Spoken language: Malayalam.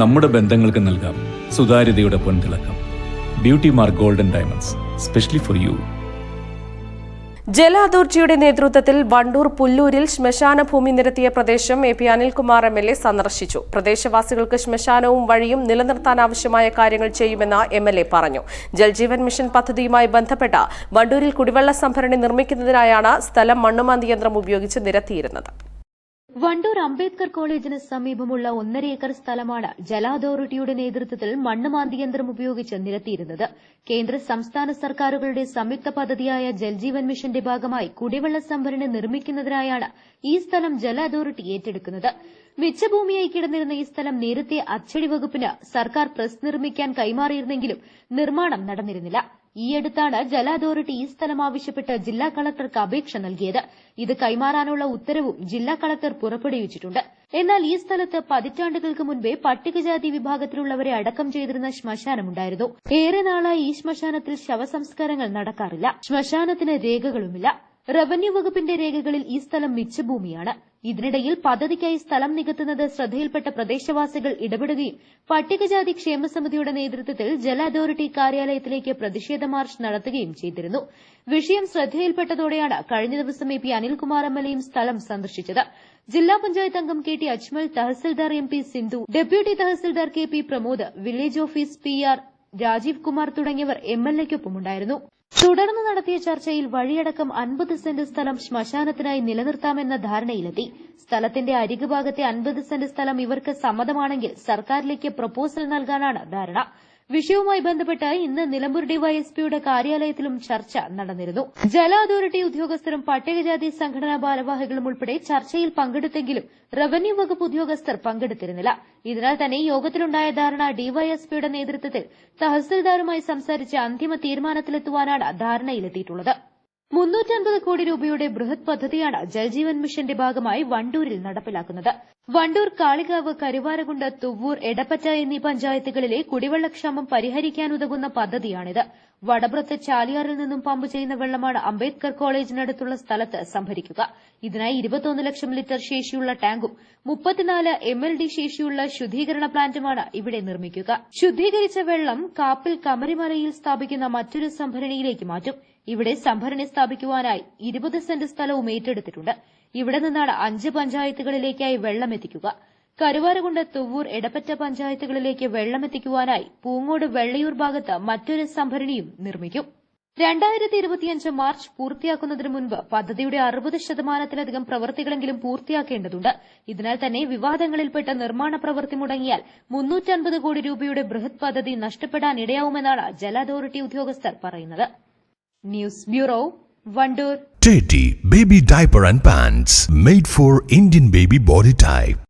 നമ്മുടെ ബന്ധങ്ങൾക്ക് നൽകാം. സുതാര്യതയുടെ പൊൻതിളക്കം. Beauty mark golden diamonds specially for you ജല അതോറിറ്റിയുടെ നേതൃത്വത്തിൽ വണ്ടൂർ പുല്ലൂരിൽ ശ്മശാന ഭൂമി നിരത്തിയ പ്രദേശം A P Anilkumar M L A സന്ദർശിച്ചു. പ്രദേശവാസികൾക്ക് ശ്മശാനവും വഴിയും നിലനിർത്താൻ ആവശ്യമായ കാര്യങ്ങൾ ചെയ്യുമെന്ന് എം എൽ എ പറഞ്ഞു. ജൽജീവൻ മിഷൻ പദ്ധതിയുമായി ബന്ധപ്പെട്ട വണ്ടൂരിൽ കുടിവെള്ള സംഭരണി നിർമ്മിക്കുന്നതിനായാണ് സ്ഥലം മണ്ണുമാന്തി യന്ത്രം ഉപയോഗിച്ച് നിരത്തിയിരുന്നത്. വണ്ടൂർ അംബേദ്കർ കോളേജിന് സമീപമുള്ള ഒന്നര ഏക്കർ സ്ഥലമാണ് ജല അതോറിറ്റിയുടെ നേതൃത്വത്തിൽ മണ്ണ് മാന്തിയന്ത്രം ഉപയോഗിച്ച് നിരത്തിയിരുന്നത്. കേന്ദ്ര സംസ്ഥാന സർക്കാരുകളുടെ സംയുക്ത പദ്ധതിയായ ജൽജീവൻ മിഷന്റെ ഭാഗമായി കുടിവെള്ള സംഭരണി നിർമ്മിക്കുന്നതിനായാണ് ഈ സ്ഥലം ജല അതോറിറ്റി ഏറ്റെടുക്കുന്നത്. മിച്ചഭൂമിയായി കിടന്നിരുന്ന ഈ സ്ഥലം നേരത്തെ അച്ചടി വകുപ്പിന് സർക്കാർ പ്രസ് നിർമ്മിക്കാൻ കൈമാറിയിരുന്നെങ്കിലും നിർമ്മാണം നടന്നിരുന്നില്ല. ഈയടുത്താണ് ജല അതോറിറ്റി ഈ സ്ഥലം ആവശ്യപ്പെട്ട് ജില്ലാ കളക്ടർക്ക് അപേക്ഷ നൽകിയത്. ഇത് കൈമാറാനുള്ള ഉത്തരവും ജില്ലാ കളക്ടർ പുറപ്പെടുവിച്ചിട്ടുണ്ട്. എന്നാൽ ഈ സ്ഥലത്ത് പതിറ്റാണ്ടുകൾക്ക് മുൻപേ പട്ടികജാതി വിഭാഗത്തിലുള്ളവരെ അടക്കം ചെയ്തിരുന്ന ശ്മശാനമുണ്ടായിരുന്നു. ഏറെ നാളായി ഈ ശ്മശാനത്തിൽ ശവസംസ്കാരങ്ങൾ നടക്കാറില്ല. ശ്മശാനത്തിന് രേഖകളുമില്ല. റവന്യൂ വകുപ്പിന്റെ രേഖകളിൽ ഈ സ്ഥലം മിച്ചഭൂമിയാണ്. ഇതിനിടയിൽ പദ്ധതിക്കായി സ്ഥലം നികത്തുന്നത് ശ്രദ്ധയിൽപ്പെട്ട പ്രദേശവാസികൾ ഇടപെടുകയും പട്ടികജാതി ക്ഷേമസമിതിയുടെ നേതൃത്വത്തിൽ ജല അതോറിറ്റി കാര്യാലയത്തിലേക്ക് പ്രതിഷേധ മാർച്ച് നടത്തുകയും ചെയ്തിരുന്നു. വിഷയം ശ്രദ്ധയിൽപ്പെട്ടതോടെയാണ് കഴിഞ്ഞ ദിവസം എ പി അനിൽകുമാർ എംഎൽഎയും എൽ എയും സ്ഥലം സന്ദർശിച്ചത്. ജില്ലാ പഞ്ചായത്ത് അംഗം K T Ajmal tahsildar M P Sindhu deputy tahsildar K P Pramod village office P R Rajeev Kumar തുടങ്ങിയവർ എം എൽ എക്കൊപ്പമുണ്ടായിരുന്നു തുടർന്ന് നടത്തിയ ചർച്ചയിൽ വഴിയടക്കം അൻപത് സെന്റ് സ്ഥലം ശ്മശാനത്തിനായി നിലനിർത്താമെന്ന ധാരണയിലെത്തി. സ്ഥലത്തിന്റെ അരികുഭാഗത്തെ അൻപത് സെന്റ് സ്ഥലം ഇവർക്ക് സമ്മതമാണെങ്കിൽ സർക്കാരിലേക്ക് പ്രൊപ്പോസൽ നൽകാനാണ് ധാരണ. വിഷയവുമായി ബന്ധപ്പെട്ട് ഇന്ന് നിലമ്പൂർ ഡിവൈഎസ്പിയുടെ കാര്യാലയത്തിലും ചർച്ച നടന്നിരുന്നു. ജല അതോറിറ്റി ഉദ്യോഗസ്ഥരും പട്ടികജാതി സംഘടനാ ഭാരവാഹികളും ഉൾപ്പെടെ ചർച്ചയിൽ പങ്കെടുത്തെങ്കിലും റവന്യൂ വകുപ്പ് ഉദ്യോഗസ്ഥർ പങ്കെടുത്തിരുന്നില്ല. ഇതിനാൽ തന്നെ യോഗത്തിലുണ്ടായ ധാരണ ഡിവൈഎസ്പിയുടെ നേതൃത്വത്തിൽ തഹസിൽദാരുമായി സംസാരിച്ച് അന്തിമ തീരുമാനത്തിലെത്തുവാനാണ് ധാരണയിലെത്തിയിട്ടുള്ളത്. മുന്നൂറ്റൻപത് കോടി രൂപയുടെ ബൃഹത് പദ്ധതിയാണ് ജൽജീവൻ മിഷന്റെ ഭാഗമായി വണ്ടൂരിൽ നടപ്പിലാക്കുന്നത്. വണ്ടൂർ കാളികാവ് കരുവാരകുണ്ട് തുവ്വൂർ എടപ്പറ്റ എന്നീ പഞ്ചായത്തുകളിലെ കുടിവെള്ളക്ഷാമം പരിഹരിക്കാനുതകുന്ന പദ്ധതിയാണിത്. വടപുറത്ത് ചാലിയാറിൽ നിന്നും പമ്പ് ചെയ്യുന്ന വെള്ളമാണ് അംബേദ്കർ കോളേജിനടുത്തുള്ള സ്ഥലത്ത് സംഭരിക്കുക. ഇതിനായി ഇരുപത്തിയൊന്ന് ലക്ഷം ലിറ്റർ ശേഷിയുള്ള ടാങ്കും മുപ്പത്തിനാല് എം എൽ ഡി ശേഷിയുള്ള ശുദ്ധീകരണ പ്ലാന്റുമാണ് ഇവിടെ നിർമ്മിക്കുക. ശുദ്ധീകരിച്ച വെള്ളം കാപ്പിൽ കമരിമലയിൽ സ്ഥാപിക്കുന്ന മറ്റൊരു സംഭരണിയിലേക്ക് മാറ്റും. ഇവിടെ സംഭരണി സ്ഥാപിക്കുവാനായി ഇരുപത് സെന്റ് സ്ഥലവും ഏറ്റെടുത്തിട്ടുണ്ട്. ഇവിടെ നിന്നാണ് അഞ്ച് പഞ്ചായത്തുകളിലേക്കായി വെള്ളമെത്തിക്കുക കരുവാരകുണ്ട് തുവ്വൂർ എടപ്പറ്റ പഞ്ചായത്തുകളിലേക്ക് വെള്ളമെത്തിക്കുവാനായി പൂങ്ങോട് വെള്ളയൂർ ഭാഗത്ത് മറ്റൊരു സംഭരണിയും നിർമ്മിക്കും. രണ്ടായിരത്തി ഇരുപത്തിയഞ്ച് മാർച്ച് പൂർത്തിയാക്കുന്നതിന് മുൻപ് പദ്ധതിയുടെ അറുപത് ശതമാനത്തിലധികം പ്രവൃത്തികളെങ്കിലും പൂർത്തിയാക്കേണ്ടതുണ്ട്. ഇതിനാൽ തന്നെ വിവാദങ്ങളിൽപ്പെട്ട നിർമ്മാണ പ്രവൃത്തി മുടങ്ങിയാൽ മുന്നൂറ്റൻപത് കോടി രൂപയുടെ ബൃഹത് പദ്ധതി നഷ്ടപ്പെടാനിടയാവുമെന്നാണ് ജല അതോറിറ്റി ഉദ്യോഗസ്ഥർ പറയുന്നത്. News bureau Wandoor. Baby diaper and pants made for Indian baby body type.